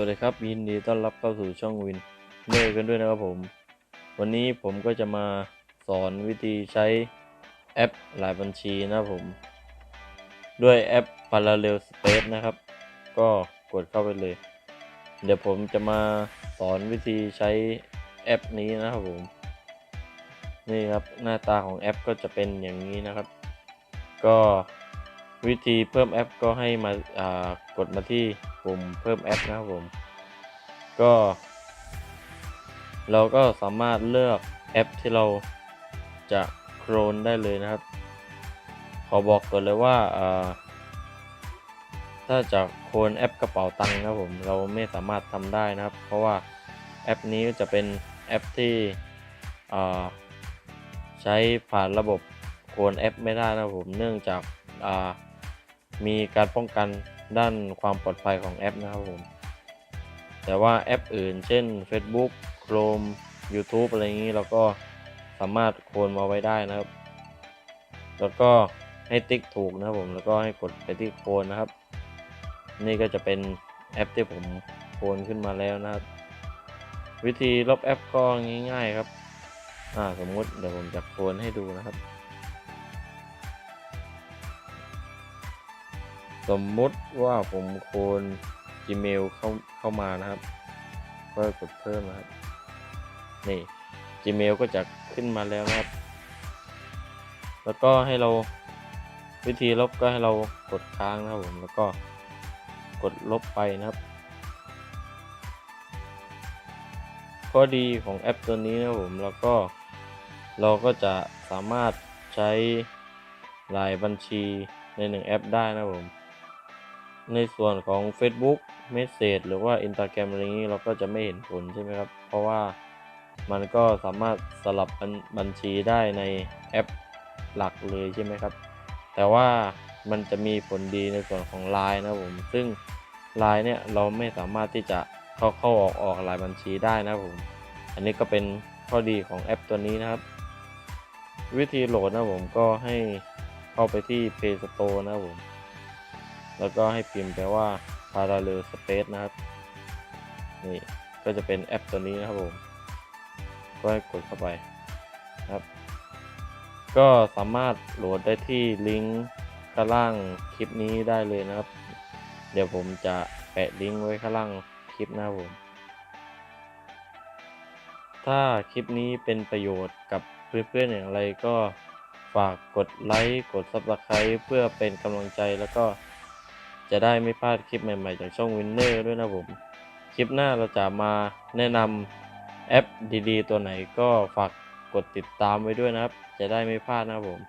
วัสดีครับยินดีต้อนรับเข้าสู่ช่องวินเนอร์กันด้วยนะครับผม วันนี้ผมก็จะมาสอนวิธีใช้แอปหลายบัญชีนะครับผม ด้วยแอป Parallel Space นะครับ ก็กดเข้าไปเลย เดี๋ยวผมจะมาสอนวิธีใช้แอปนี้นะครับผม นี่ครับหน้าตาของแอปก็จะเป็นอย่างนี้นะครับ ก็ วิธีเพิ่มแอปก็ให้มาากดมาที่ปุ่มเพิ่มแอปนะครับผมก็ เราก็สามารถเลือกแอปที่เราจะโคลนได้เลยนะครับ ขอบอกก่อนเลยว่าาถ้าจะโคลนแอปกระเป๋าตังค์นะครับผมเราไม่สามารถทำได้นะครับ เพราะว่าแอปนี้จะเป็นแอปที่ใช้ผ่านระบบโคลนแอปไม่ได้นะครับผมเนื่องจากอ่า มีการป้องกันด้านความปลอดภัยของแอปนะครับผม แต่ว่าแอปอื่น เช่น Facebook Chrome YouTube อะไรอย่างนี้เราก็สามารถโคลนมาไว้ได้นะครับ แล้วก็ให้ติ๊กถูกนะครับผมแล้วก็ให้กดไปที่โคลนนะครับ นี่ก็จะเป็นแอปที่ผมโคลนขึ้นมาแล้วนะครับ วิธีลบแอปก็ง่ายๆครับ อ่าสมมุติเดี๋ยวผมจะโคลนให้ดูนะครับ สมมุติว่าผมโคน Gmail เข้าเข้ามานะครับ ก็กดเพิ่มนะครับ นี่ Gmail ก็จะขึ้นมาแล้วนะครับ แล้วก็ให้เราวิธีลบก็ให้เรากดค้างนะครับผม แล้วก็กดลบไปนะครับ ข้อดีของแอปตัวนี้นะครับผมแล้วก็เราก็จะสามารถใช้หลายบัญชีในหนึ่งแอปได้นะครับผม ในส่วนของ Facebook Message หรือว่า Instagram อะไรนี้เราก็จะไม่เห็นผลใช่ไหมครับ เพราะว่ามันก็สามารถสลับบัญชีได้ในแอปหลักเลยใช่ไหมครับ แต่ว่ามันจะมีผลดีในส่วนของ Line นะผมซึ่ง Line เนี่ยเราไม่สามารถที่จะเข้าเข้าออกออกหลายบัญชีได้นะผม อันนี้ก็เป็นข้อดีของแอปตัวนี้นะครับ วิธีโหลดนะผมก็ให้เข้าไปที่ Play Store นะผม แล้วก็ให้พิมพ์ไปว่า Parallel Space นะครับ นี่ก็จะเป็นแอปตัวนี้นะครับผม ก็ให้กดเข้าไปครับ ก็สามารถโหลดได้ที่ลิงก์ข้างล่างคลิปนี้ได้เลยนะครับ เดี๋ยวผมจะแปะลิงก์ไว้ข้างล่างคลิปนะครับผม ถ้าคลิปนี้เป็นประโยชน์กับเพื่อนๆอย่างไรก็ฝากกดไลค์ กด Subscribe เพื่อเป็นกำลังใจแล้วก็ จะได้ไม่พลาดคลิปใหม่ๆ จากช่องวินเนอร์ด้วยนะผม คลิปหน้าเราจะมาแนะนำแอปดีๆ ตัวไหนก็ฝากกดติดตามไว้ด้วยนะครับ จะได้ไม่พลาดนะครับผม